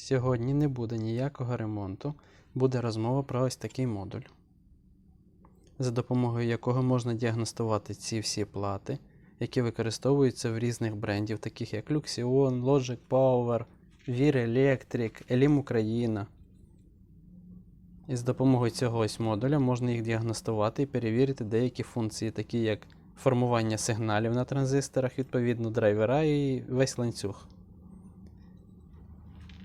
Сьогодні не буде ніякого ремонту, буде розмова про ось такий модуль, за допомогою якого можна діагностувати ці всі плати, які використовуються в різних брендів, таких як Luxion, Logic Power, Vir Electric, Elim Україна. І з допомогою цього ось модуля можна їх діагностувати і перевірити деякі функції, такі як формування сигналів на транзисторах, відповідно драйвера і весь ланцюг.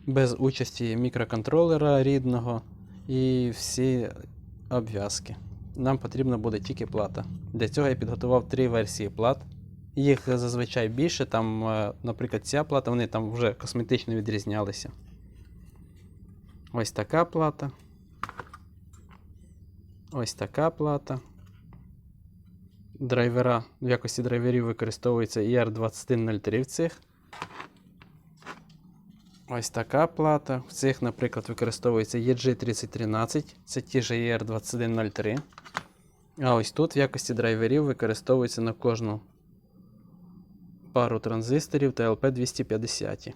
Без участі мікроконтролера рідного і всі обв'язки. Нам потрібна буде тільки плата. Для цього я підготував три версії плат. Їх зазвичай більше, там, е, наприклад, ця плата, вони там вже косметично відрізнялися. Ось така плата. Ось така плата. Драйвера в якості драйверів використовується ER2103 в цих. Ось така плата. В цих, наприклад, використовується EG3013, це ті ж ER2103. А ось тут в якості драйверів використовується на кожну пару транзисторів TLP250.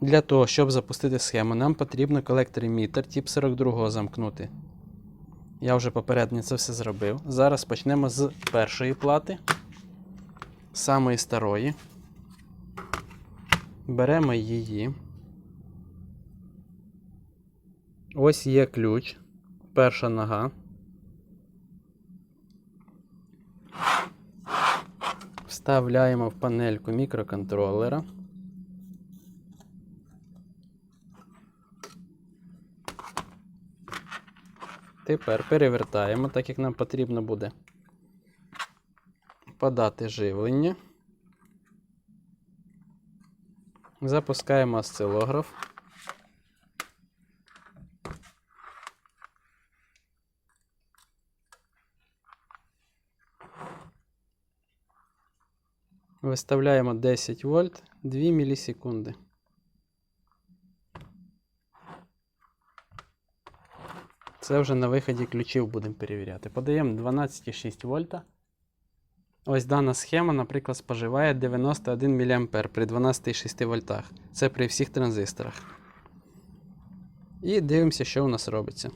Для того, щоб запустити схему, нам потрібно колектор емітер тип 42 замкнути. Я вже попередньо це все зробив. Зараз почнемо з першої плати, самої старої. Беремо її. Ось є ключ. Перша нога. Вставляємо в панельку мікроконтролера. Тепер перевертаємо, так як нам потрібно буде подати живлення. Запускаємо осцилограф. Виставляємо 10 вольт 2 мілісекунди. Це вже на виході ключів будемо перевіряти. Подаємо 12,6 вольта. Ось дана схема, наприклад, споживає 91 мА при 12,6 вольтах. Це при всіх транзисторах. І дивимося, що у нас робиться.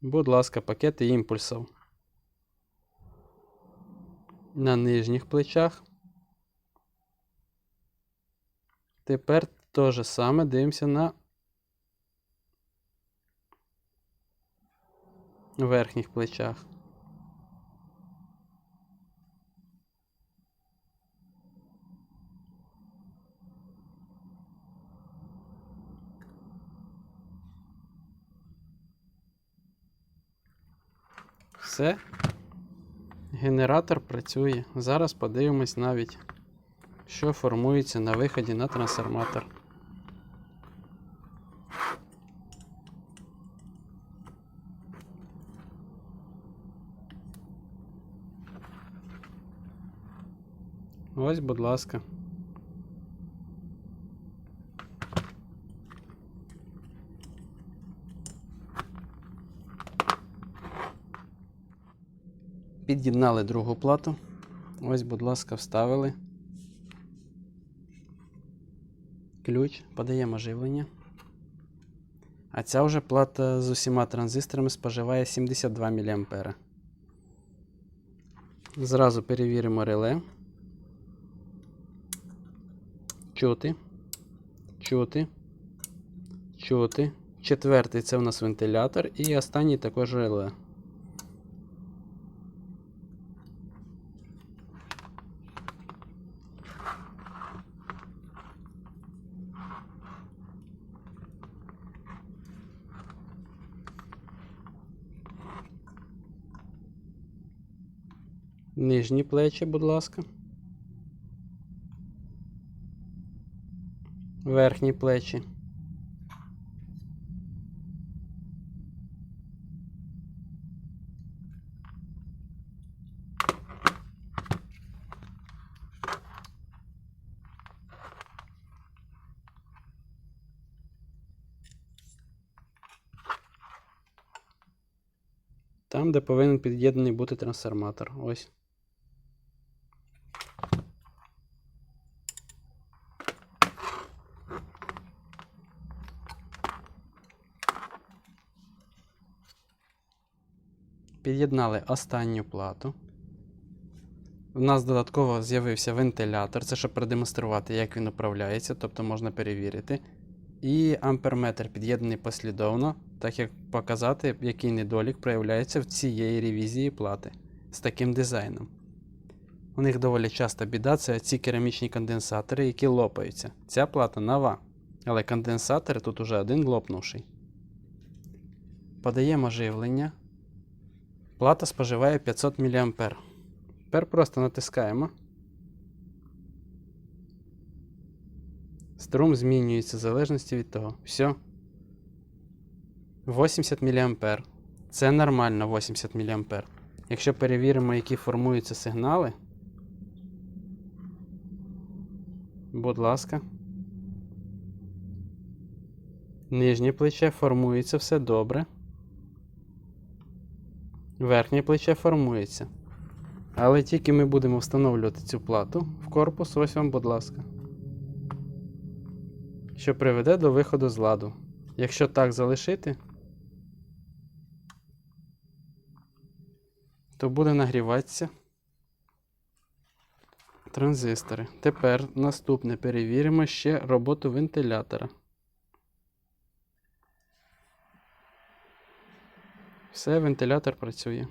Будь ласка, пакети імпульсів. На нижніх плечах. Тепер те же саме дивимося на верхніх плечах. Все. Генератор працює. Зараз подивимось навіть, що формується на виході на трансформатор. Ось, будь ласка. Під'єднали другу плату. Ось, будь ласка, вставили. Ключ, подаємо живлення. А ця вже плата з усіма транзисторами споживає 72 мА. Зразу перевіримо реле. Чути. Чути. Чути. Четвертий це у нас вентилятор. І останній також реле. Нижні плечі, будь ласка. верхні плечі. Там, де повинен під'єднаний бути трансформатор. Ось. Під'єднали останню плату. У нас додатково з'явився вентилятор, це щоб продемонструвати, як він управляється, тобто можна перевірити. І амперметр під'єднаний послідовно, так як показати, який недолік проявляється в цієї ревізії плати з таким дизайном. У них доволі часто біда це ці керамічні конденсатори, які лопаються. Ця плата нова, але конденсатор тут уже один лопнувший. Подаємо живлення. Плата споживає 500 мА. Тепер просто натискаємо. Струм змінюється в залежності від того. Все. 80 мА. Це нормально 80 мА. Якщо перевіримо, які формуються сигнали. Будь ласка. Нижнє плече формується все добре. Верхнє плече формується. Але тільки ми будемо встановлювати цю плату в корпус, ось вам, будь ласка. Що приведе до виходу з ладу. Якщо так залишити, то буде нагріватися транзистори. Тепер наступне перевіримо ще роботу вентилятора. Все, вентилятор працює.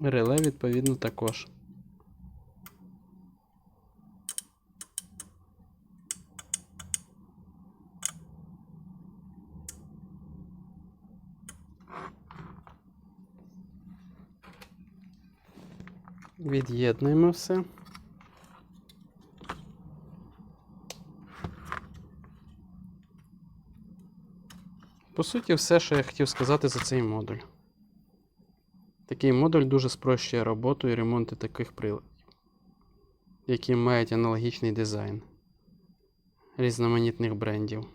Реле, відповідно, також. Від'єднуємо все. По суті, все, що я хотів сказати за цей модуль. Такий модуль дуже спрощує роботу і ремонти таких приладів, які мають аналогічний дизайн різноманітних брендів.